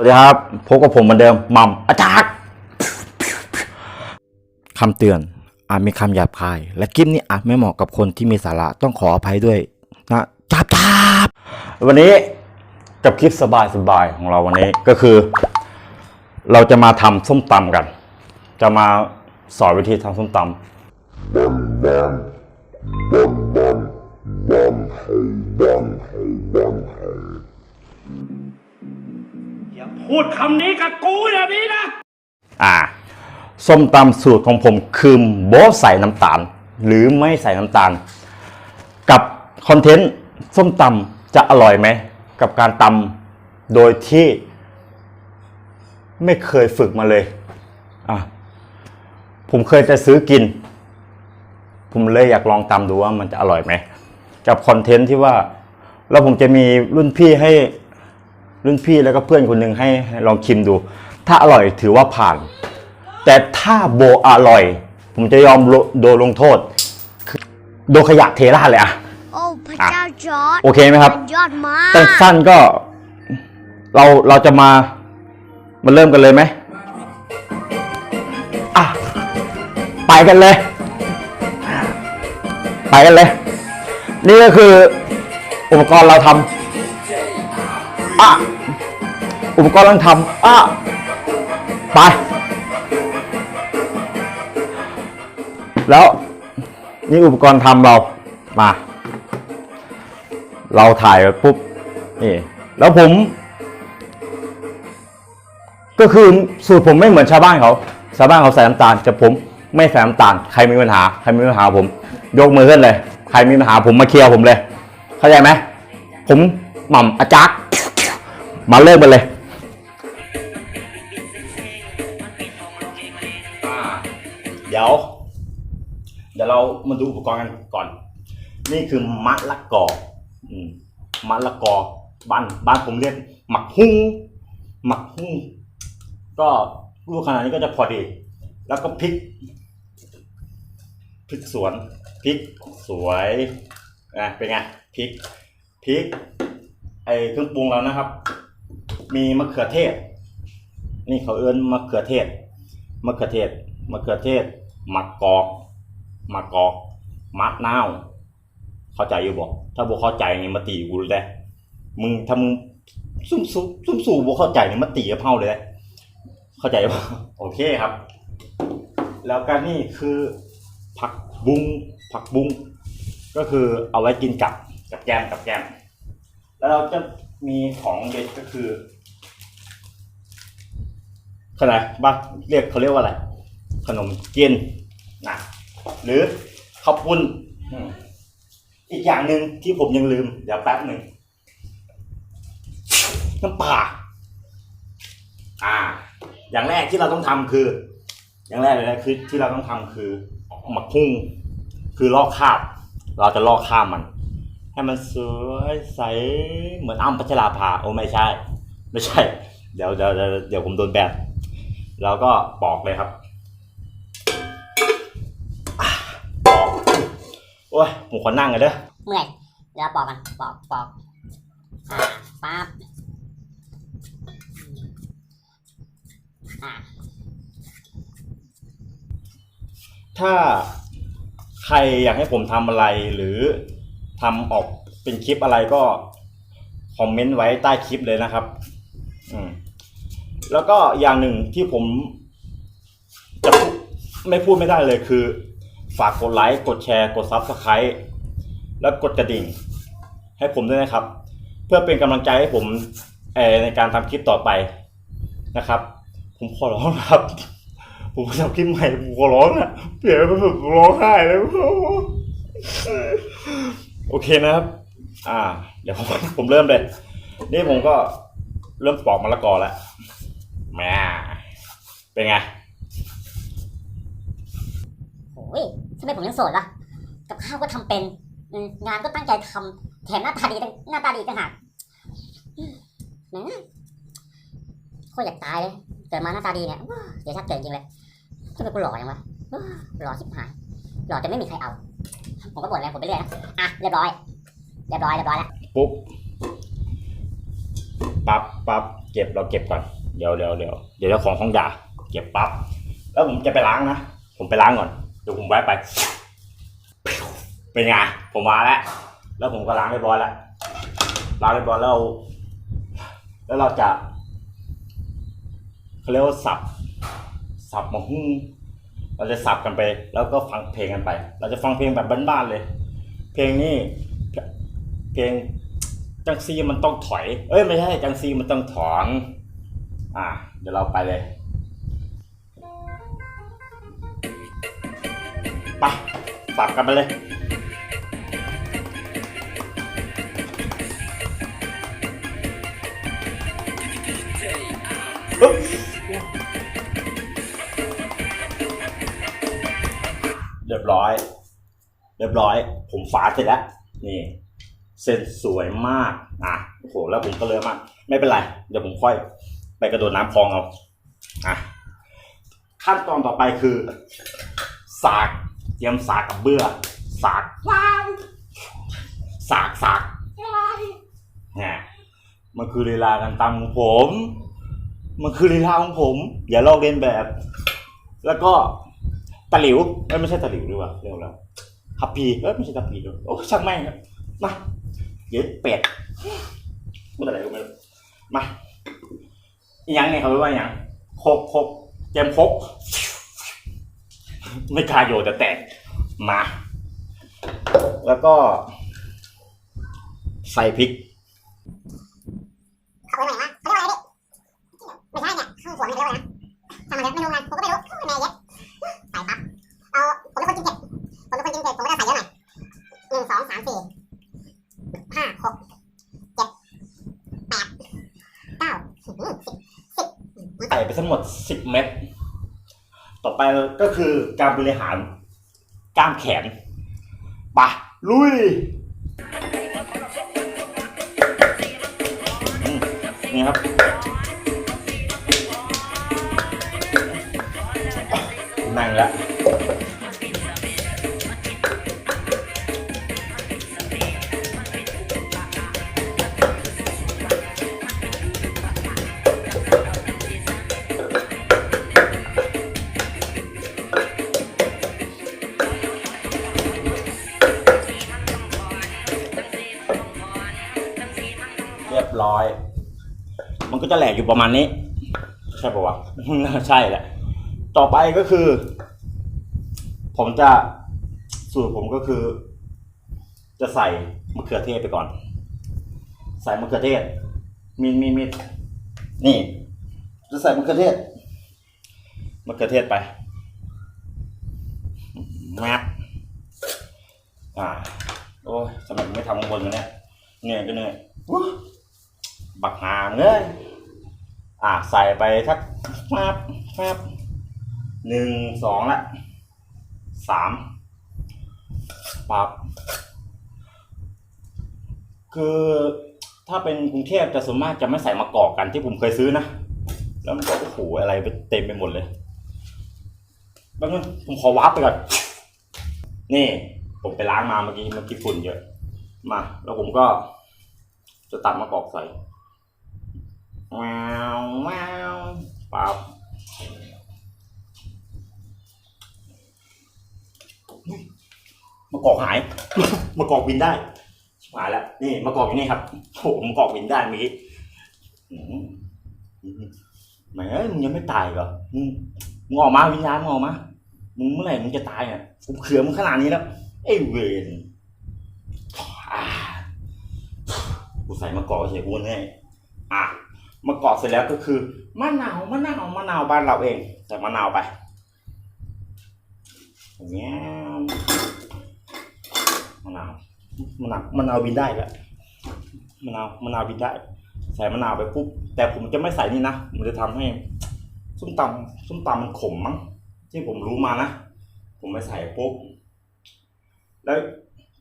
วัสดีครับพบกับผมเหมือนเดิมหมัมอาจารย์คำเตือน อาจมีคำหยาบคาย และคลิปนี้อาจไม่เหมาะกับคนที่มีสาระต้องขออภัยด้วยนะจับจับวันนี้กับคลิปสบายๆของเราวันนี้ก็คือ เราจะมาทำส้มตำกัน จะมาสอนวิธีทำส้มตำ พูดคำนี้กับกูอย่างนี้นะ อ่า ส้มตำสูตรของผมคือโบะใส่น้ำตาล หรือไม่ใส่น้ำตาล กับคอนเทนต์ส้มตำจะอร่อยไหม กับการตำโดยที่ ไม่เคยฝึกมาเลย อะ ผมเคยจะซื้อกิน ผมเลยอยากลองตำดูว่ามันจะอร่อยไหม กับคอนเทนต์ที่ว่า แล้วผมจะมีรุ่นพี่ให้ รุ่นพี่แล้วก็เพื่อนคนหนึ่งให้ให้ลองชิมดู ถ้าอร่อยถือว่าผ่าน แต่ถ้าโบอร่อย ผมจะยอมโลโดนลงโทษคือโดนขยะเทราดเลยอะโอ้พระเจ้าจอร์ดโอเคไหมครับมันยอดมากแต่สั้นก็ เราเราจะมามาเริ่มกันเลยไหมอะไปกันเลย ไปกันเลย นี่ก็คืออุปกรณ์เราทำ อะอุปกรณ์เราทำอะไป แล้วนี่อุปกรณ์ทำเรามา เราถ่ายไปปุ๊บนี่แล้วผม ก็คือสูตรผมไม่เหมือนชาวบ้านเขาชาวบ้านเขาใส่น้ำตาลแต่ผมไม่ใส่น้ำตาลใครมีปัญหาใครมีปัญหาผม ยกมือขึ้นเลย ใครมีปัญหาผมมาเคลียร์ผมเลย เข้าใจไหมผมหม่ำอาจัก มาเริ่มกันเลยเดี๋ยว เดี๋ยวเรามาดูอุปกรณ์กันก่อน นี่คือมะละกออืมมะละกอบ้านบ้านผมเรียกหมักหุ้งหมักหุ้งก็ลูกขนาดนี้ก็จะพอดี แล้วก็พริกพริกสวนพริกสวยนะเป็นไงพริกพริกไอเครื่องปรุงแล้วนะครับ มีมะเขือเทศ นี่เขาเอื้อนมะเขือเทศมะเขือเทศมะเขือเทศมะกอกมะกอกมะนาวเข้าใจอยู่บอกถ้าบ่เข้าใจนี่มาตีกูเลยได้มึงถ้ามึงซุ่มซุ่มซุ่มสู่บ่เข้าใจนี่มาตีกับเฮาเลยได้เข้าใจป่ะโอเคครับ แล้วก็นี่คือผักบุ้งผักบุ้งก็คือเอาไว้กินกับกับแกมกับแกมแล้วเราจะมีของเด็ดก็คือ ขนาดบ้านเรียกเขาเรียกว่าอะไร ขนมเจียนนะหรือข้าวปุ้นอีกอย่างหนึ่งที่ผมยังลืม เดี๋ยวแป๊บหนึ่งน้ำปลาอ่า อย่างแรกที่เราต้องทำคือ อย่างแรกเลยนะคือที่เราต้องทำคือหมักหุ้งคือลอกคราบ เราจะลอกคราบมัน ให้มันสวยใสเหมือนอ้ำพัชราภาโอ้ไม่ใช่ ไม่ใช่ เดี๋ยวเดี๋ยวเดี๋ยวผมโดนแบบ แล้วก็ปอกเลยครับอะปอกโอ้ยผมขอนั่งกันเด้อเมื่อยเดี๋ยวปอกกันปอกปอกอ่าปั๊บอ่าถ้าใครอยากให้ผมทำอะไรหรือทำออกเป็นคลิปอะไรก็คอมเมนต์ไว้ใต้คลิปเลยนะครับ อืม แล้วก็อย่างหนึ่งที่ผมจะพูดไม่พูดไม่ได้เลยคือ ฝากกดไลค์ กดแชร์ กดซับสไครต์แล้วกดกระดิ่ง ให้ผมด้วยนะครับ เพื่อเป็นกำลังใจให้ผมในการทำคลิปต่อไปนะครับ ผมขอร้องครับ ผมทำคลิปใหม่ผมขอร้องอะเปลี่ยนไปแบบร้องไห้เลยโอเคนะครับ อ่า เดี๋ยวผมผมเริ่มเลย นี่ผมก็เริ่มปอกมะละกอแล้ว แหม่เป็นไงโอ้ยทำไมผมยังโสดล่ะกับข้าวก็ทำเป็นอืมงานก็ตั้งใจทำแถมหน้าตาดีตั้งหน้าตาดีต่างหากอืมแหมโคตรอยากตายเลยเกิดมาหน้าตาดีเนี่ยว้าเดี๋ยวชักเกิดจริงเลยทำไมกูหล่อยังวะว้าหล่อชิบหายหล่อจนไม่มีใครเอา ผมก็บ่นเลยผมไปเรื่อยนะอะเรียบร้อยเรียบร้อยเรียบร้อยแล้วปุ๊บปั๊บปั๊บเก็บเราเก็บก่อน เดี๋ยวเดี๋ยวเดี๋ยวเดี๋ยวเจ้าของห้องด่าเก็บปั๊บแล้วผมจะไปล้างนะผมไปล้างก่อนเดี๋ยวผมแวะไปเป็นไงผมมาแล้วแล้วผมก็ล้างเรียบร้อยแล้วล้างเรียบร้อยแล้วแล้วเราจะเขาเรียกว่าสับสับมาหุ้งเราจะสับกันไป แล้วก็ฟังเพลงกันไป เราจะฟังเพลงแบบบ้านๆเลย เพลงนี้เพลงจังซีมันต้องถอย เอ้ยไม่ใช่จังซีมันต้องถอน อ่าเดี๋ยวเราไปเลยไปสับกันไปเลยปึ๊บเรียบร้อย เรียบร้อย ผมฝาเสร็จแล้ว นี่ เส้นสวยมาก อะ โอ้โห แล้วผมก็เลยมาก ไม่เป็นไร เดี๋ยวผมค่อย ไปกระโดดน้ำคลองเอาอะขั้นตอนต่อไปคือ สากเตรียมสากกับเบื้อสากว้าวสากสากเนี่ยมันคือลีลาการตำของผม มันคือลีลาของผม อย่าลอกเลียนแบบ แล้วก็ตะหลิวเอ้ยไม่ใช่ตะหลิวดีกว่าเร็วแล้วทับพีเอ้ยไม่ใช่ทับพีด้วยโอ้ช่างแม่งครับมาเย็ดเป็ดพูดอะไรก็ไม่รู้มา อีหยังเนี่ยเขาเรียกว่าอหยังคกโคกเจมโคกไม่กล้าโยนแต่แตกมา แล้วก็ ใส่พริกเขาเรียกว่าไงวะเขาเรียกว่าอะไรดิไม่ใช่เนี่ยข้างหัวมันเรียกว่าอะไรนะทำอะไรไม่รู้ไงผมก็ไม่รู้แม่เย็ดใส่ปั๊บเอาผมเป็นคนกินเผ็ดผมเป็นคนกินเผ็ดผมก็จะใส่เยอะหน่อยหนึ่งสองสามสี่ห้าหกเจ็ดแปดเก้าสิบสิบ ใส่ ไปทั้งหมด 10 เม็ดต่อไปก็คือการบริหารกล้ามแขนไปะลุยนี่ครับนั่งแล้ว บร้อย มันก็จะแหลกอยู่ประมาณนี้ ใช่ปะวะ ใช่แหละ ต่อไปก็คือ ผมจะสูตรผมก็คือ จะใส่มะเขือเทศไปก่อน ใส่มะเขือเทศ มีมีมีนี่ จะใส่มะเขือเทศมะเขือเทศไปแมปอ่า โอ้ยทำไมไม่ทำข้างบนวะเนี่ยเหนื่อยก็เหนื่อย บักหามเลยอ่าใส่ไปสักแฟบแฟบหนึ่งสองละสามปับคือถ้าเป็นกรุงเทพจะส่วนมากจะไม่ใส่มะกอกกันที่ผมเคยซื้อนะ แล้วมันก็โอ้โหอะไรไปเต็มไปหมดเลยแป๊บนึงผมขอวาร์ปไปก่อน นี่ ผมไปล้างมาเมื่อกี้เมื่อกี้ฝุ่นเยอะ มา แล้วผมก็จะตัดมะกอกใส่ ว้าวว้าวปับอุ๊ยมะกอกหาย มะกอกบินได้หายแล้วนี่มะกอกอยู่นี่ครับโอ้โหมะกอกบินได้มีแหมมึงยังไม่ตายเหรอมึงมึงออกมาวิญญาณมึงออกมามึงเมื่อไหร่มึงจะตายอะผมเขือมึงขนาดนี้แล้วไอ้เวรอ่ากูใส่มะกอกเฉยอ้วนแน่อะ มะกอกเสร็จแล้วก็คือมะนาวมะนาวมะนาวบ้านเราเองใส่มะนาวไปอย่างเงี้ยมะนาวมะนาวมะนาวบินได้แหละมะนาวมะนาวบินได้ ใส่มะนาวไปปุ๊บแต่ผมจะไม่ใส่นี่นะมันจะทำให้ส้มตำส้มตำมันขมมั้งที่ผมรู้มานะผมไม่ใส่ปุ๊บแล้ว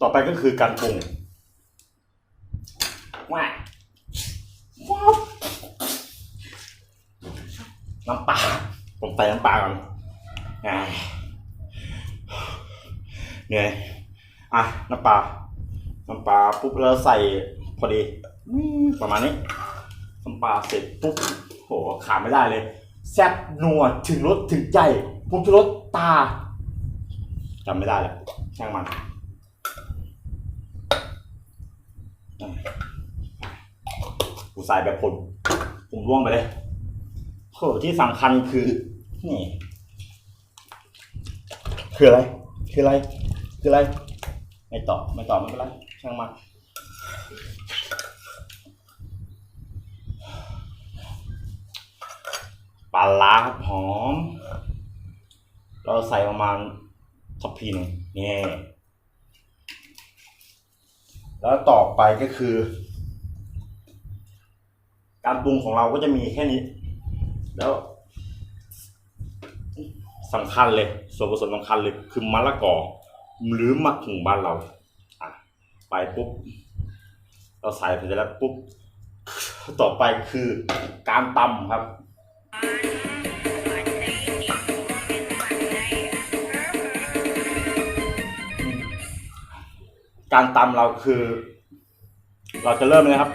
ต่อไปก็คือการปรุงว้ายว้าว น้ำปลาผมใส่น้ำปลาก่อนอ่าเหนื่อยอะน้ำปลาน้ำปลาปุ๊บแล้วใส่พอดีประมาณนี้น้ำปลาเสร็จปุ๊บโหขาดไม่ได้เลย แซ่บนัวถึงรสถึงใจพุงรสตาจำไม่ได้แล้วช่างมันกูใส่แบบผมผมร่วงไปเลย โหที่สำคัญคือนี่คืออะไร คืออะไร คืออะไร ไม่ตอบไม่ตอบไม่เป็นไรช่างมันปลาร้าหอม เราใส่ประมาณทัพพีนึงนี่แล้วต่อไปก็คือ การปรุงของเราก็จะมีแค่นี้ แล้วสำคัญเลย ส่วนผสมสำคัญเลยคือมะละกอหรือมะถุงบ้านเราอะไปปุ๊บ เราใส่ไปแล้วปุ๊บ ต่อไปคือการตำครับการตำเราคือ เราจะเริ่มเลยครับ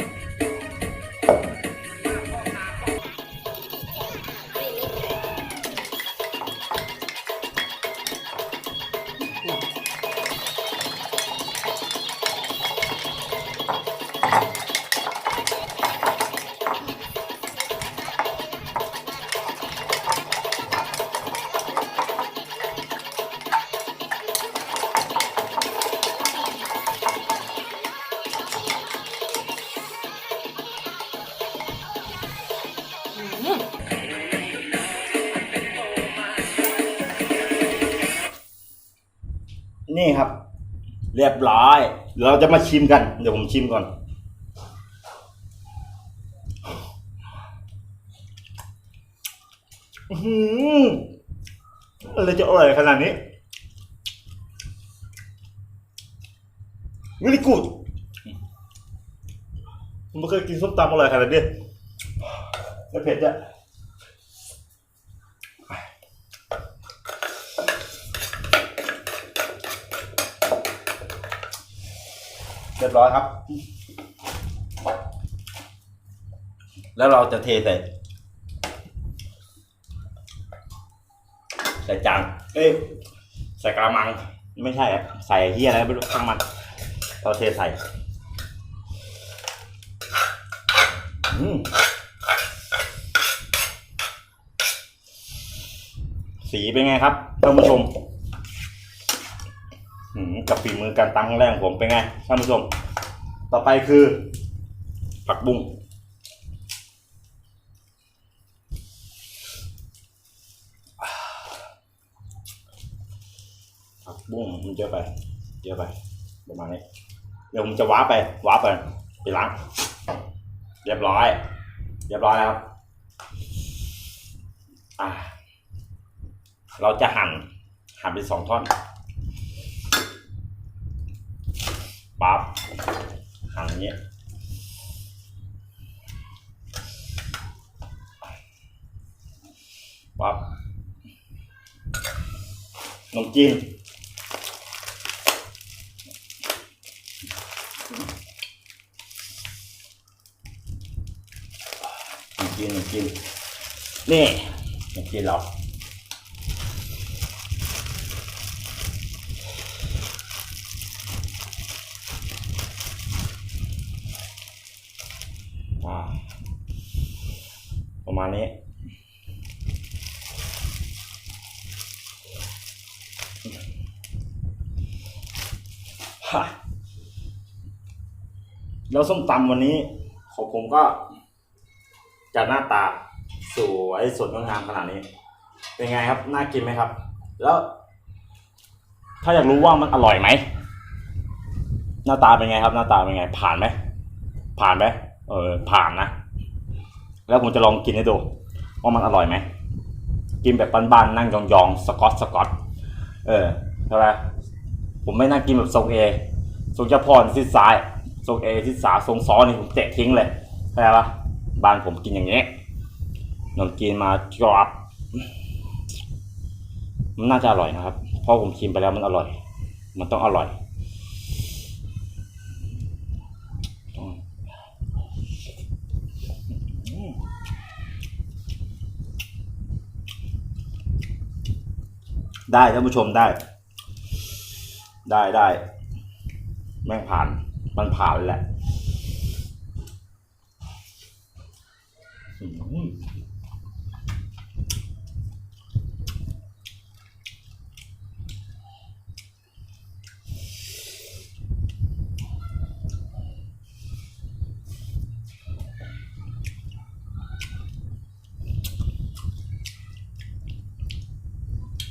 นี่ครับ เรียบร้อย เราจะมาชิมกัน เดี๋ยวผมชิมก่อน อื้ออะไรจะอร่อยขนาดนี้ วิลกูดผมไม่เคยกินส้มตำอร่อยขนาดนี้ ไม่เผ็ดอะเรียบร้อยครับ แล้วเราจะเทใส่ใส่จานเอ้ยใส่กระมัง ไม่ใช่อะใส่เฮียอะไรไม่รู้ข้างมัน เราเทใส่ อืม สีเป็นไงครับท่านผู้ชมกับฝีมือการตั้งแรกของผมเป็นไงท่านผู้ชม ต่อไปคือ ผักบุ้งผักบุ้งมันเยอะไปเยอะไปประมาณนี้เดี๋ยวผมจะว้าไปว้าไปไปล้างเรียบร้อย เรียบร้อยแล้วครับอ่า เราจะหั่นหั่นเป็นสองท่อนปั๊บหั่นอย่างเงี้ยปั๊บนมจีนนมจีนนมจีนนี่นมจีนเราอ่าประมาณนี้ ฮะ แล้วส้มตำวันนี้ ของผมก็จะหน้าตาสวยสดงดงามขนาดนี้ เป็นไงครับ น่ากินไหมครับ แล้ว ถ้าอยากรู้ว่ามันอร่อยไหม หน้าตาเป็นไงครับ หน้าตาเป็นไง ผ่านไหม ผ่านไหมเออ ผ่านนะ แล้วผมจะลองกินให้ดู ว่ามันอร่อยไหม กินแบบบ้านๆนั่งยองๆ สกอตสกอต เออใช่ไหมผมไม่นั่งกินแบบทรงเอทรงเจ้าพ่อที่ซ้าย ทรงเอทิศสาทรงซ้อนนี่ผมเตะทิ้งเลยใช่าใจปะบ้านผมกินอย่างนี้นอนกินมากรอบมันน่าจะอร่อยนะครับเพราะผมชิมไปแล้วมันอร่อย มันต้องอร่อยได้ท่านผู้ชมได้ ได้ได้แม่งผ่าน มันผ่านแหละ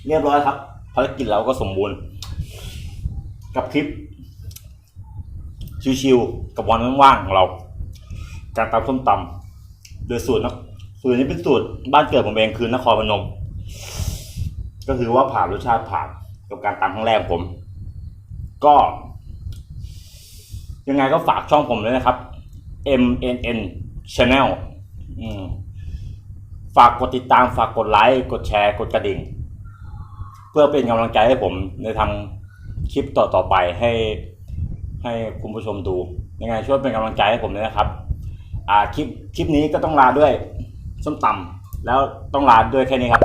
เรียบร้อยครับภารกิจเราก็สมบูรณ์ กับคลิป ชิวๆกับวันว่างๆของเรา การตำส้มตำโดยสูตรนะสูตรนี้เป็นสูตรบ้านเกิดผมเองคือนครพนม ก็คือว่าผ่านรสชาติผ่านกับการตำครั้งแรกผม ก็ ยังไงก็ฝากช่องผมเลยนะครับ M N N Channel ฝากกดติดตามฝากกดไลค์กดแชร์กดกระดิ่ง เพื่อเป็นกำลังใจให้ผมในทำคลิปต่อๆไปให้ ให้คุณผู้ชมดู ยังไงช่วยเป็นกำลังใจให้ผมด้วยนะครับ อ่าคลิปคลิปนี้ก็ต้องลาด้วยส้มตำแล้วต้องลาด้วยแค่นี้ครับ